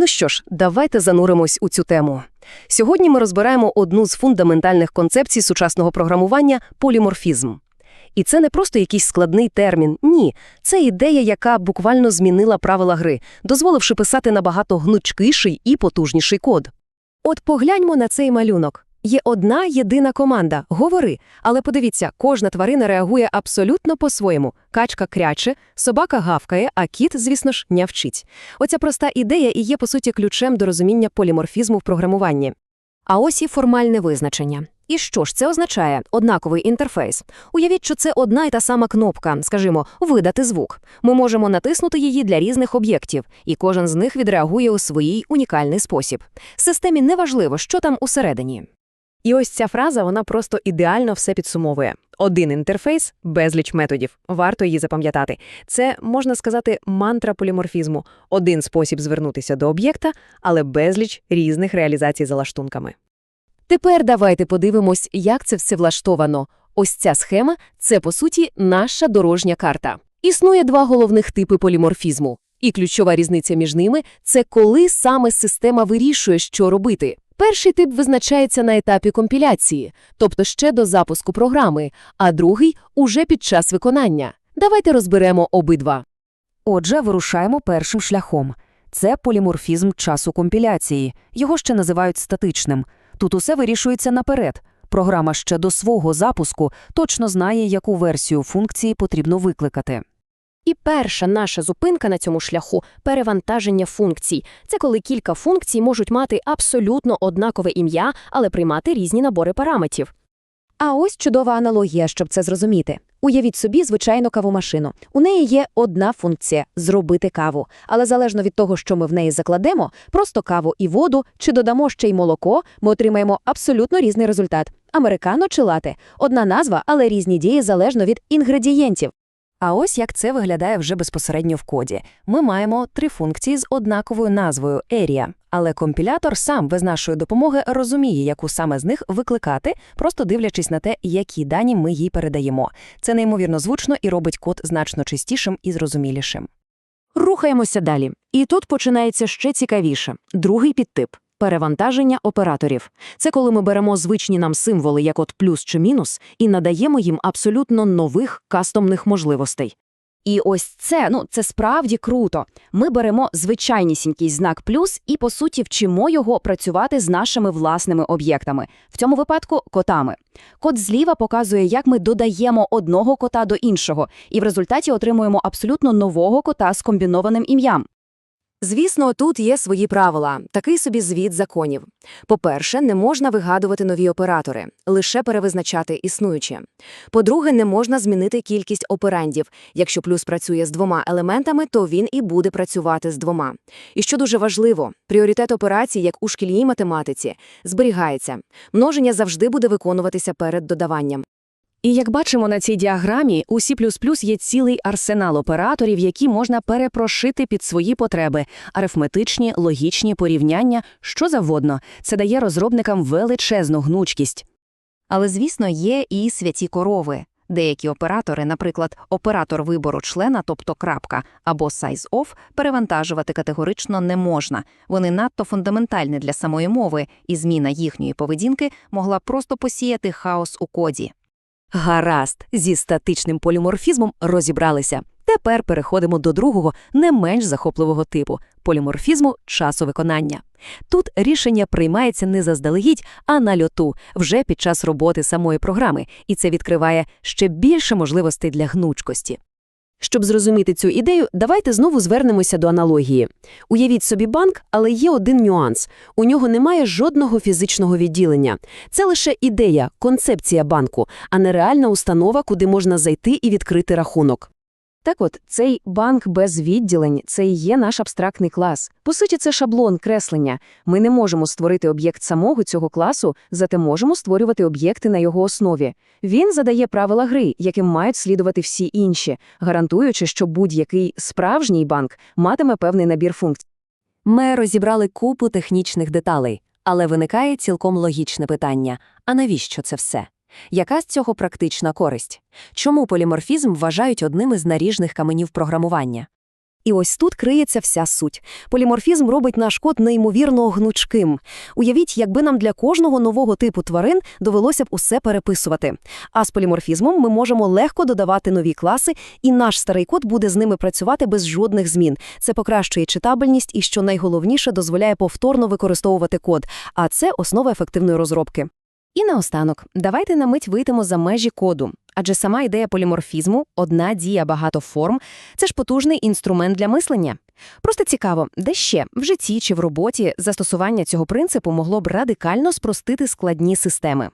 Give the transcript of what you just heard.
Ну що ж, давайте зануримось у цю тему. Сьогодні ми розбираємо одну з фундаментальних концепцій сучасного програмування поліморфізм. І це не просто якийсь складний термін. Ні, це ідея, яка буквально змінила правила гри, дозволивши писати набагато гнучкіший і потужніший код. От погляньмо на цей малюнок. Є одна єдина команда – говори. Але подивіться, кожна тварина реагує абсолютно по-своєму. Качка кряче, собака гавкає, а кіт, звісно ж, нявчить. Оця проста ідея і є, по суті, ключем до розуміння поліморфізму в програмуванні. А ось і формальне визначення. І що ж це означає? Однаковий інтерфейс. Уявіть, що це одна й та сама кнопка, скажімо, видати звук. Ми можемо натиснути її для різних об'єктів, і кожен з них відреагує у свій унікальний спосіб. Системі неважливо, що там усередині. І ось ця фраза, вона просто ідеально все підсумовує. Один інтерфейс, безліч методів. Варто її запам'ятати. Це, можна сказати, мантра поліморфізму. Один спосіб звернутися до об'єкта, але безліч різних реалізацій за лаштунками. Тепер давайте подивимось, як це все влаштовано. Ось ця схема – це, по суті, наша дорожня карта. Існує два головних типи поліморфізму. І ключова різниця між ними – це коли саме система вирішує, що робити. Перший тип визначається на етапі компіляції, тобто ще до запуску програми, а другий – уже під час виконання. Давайте розберемо обидва. Отже, вирушаємо першим шляхом. Це поліморфізм часу компіляції. Його ще називають статичним. Тут усе вирішується наперед. Програма ще до свого запуску точно знає, яку версію функції потрібно викликати. І перша наша зупинка на цьому шляху – перевантаження функцій. Це коли кілька функцій можуть мати абсолютно однакове ім'я, але приймати різні набори параметрів. А ось чудова аналогія, щоб це зрозуміти. Уявіть собі звичайну кавомашину. У неї є одна функція – зробити каву. Але залежно від того, що ми в неї закладемо, просто каву і воду, чи додамо ще й молоко, ми отримаємо абсолютно різний результат. Американо чи лате. Одна назва, але різні дії залежно від інгредієнтів. А ось як це виглядає вже безпосередньо в коді. Ми маємо три функції з однаковою назвою area, але компілятор сам без нашої допомоги розуміє, яку саме з них викликати, просто дивлячись на те, які дані ми їй передаємо. Це неймовірно звучно і робить код значно чистішим і зрозумілішим. Рухаємося далі. І тут починається ще цікавіше. Другий підтип – перевантаження операторів. Це коли ми беремо звичні нам символи, як от плюс чи мінус, і надаємо їм абсолютно нових кастомних можливостей. І ось це, ну, це справді круто. Ми беремо звичайнісінький знак плюс і, по суті, вчимо його працювати з нашими власними об'єктами, в цьому випадку – котами. Код зліва показує, як ми додаємо одного кота до іншого, і в результаті отримуємо абсолютно нового кота з комбінованим ім'ям. Звісно, тут є свої правила, такий собі звіт законів. По-перше, не можна вигадувати нові оператори, лише перевизначати існуючі. По-друге, не можна змінити кількість операндів. Якщо плюс працює з двома елементами, то він і буде працювати з двома. І що дуже важливо, пріоритет операцій, як у шкільній математиці, зберігається. Множення завжди буде виконуватися перед додаванням. І як бачимо на цій діаграмі, у C++ є цілий арсенал операторів, які можна перепрошити під свої потреби – арифметичні, логічні порівняння, що завгодно. Це дає розробникам величезну гнучкість. Але, звісно, є і святі корови. Деякі оператори, наприклад, оператор вибору члена, тобто крапка, або size-off, перевантажувати категорично не можна. Вони надто фундаментальні для самої мови, і зміна їхньої поведінки могла просто посіяти хаос у коді. Гаразд, зі статичним поліморфізмом розібралися. Тепер переходимо до другого, не менш захопливого типу – поліморфізму часу виконання. Тут рішення приймається не заздалегідь, а на льоту, вже під час роботи самої програми, і це відкриває ще більше можливостей для гнучкості. Щоб зрозуміти цю ідею, давайте знову звернемося до аналогії. Уявіть собі банк, але є один нюанс. У нього немає жодного фізичного відділення. Це лише ідея, концепція банку, а не реальна установа, куди можна зайти і відкрити рахунок. Так от, цей банк без відділень – це і є наш абстрактний клас. По суті, це шаблон креслення. Ми не можемо створити об'єкт самого цього класу, зате можемо створювати об'єкти на його основі. Він задає правила гри, яким мають слідувати всі інші, гарантуючи, що будь-який справжній банк матиме певний набір функцій. Ми розібрали купу технічних деталей, але виникає цілком логічне питання – а навіщо це все? Яка з цього практична користь? Чому поліморфізм вважають одним із наріжних каменів програмування? І ось тут криється вся суть. Поліморфізм робить наш код неймовірно гнучким. Уявіть, якби нам для кожного нового типу тварин довелося б усе переписувати. А з поліморфізмом ми можемо легко додавати нові класи, і наш старий код буде з ними працювати без жодних змін. Це покращує читабельність і, що найголовніше, дозволяє повторно використовувати код. А це основа ефективної розробки. І наостанок, давайте на мить вийдемо за межі коду. Адже сама ідея поліморфізму, одна дія багато форм, це ж потужний інструмент для мислення. Просто цікаво, де ще, в житті чи в роботі, застосування цього принципу могло б радикально спростити складні системи.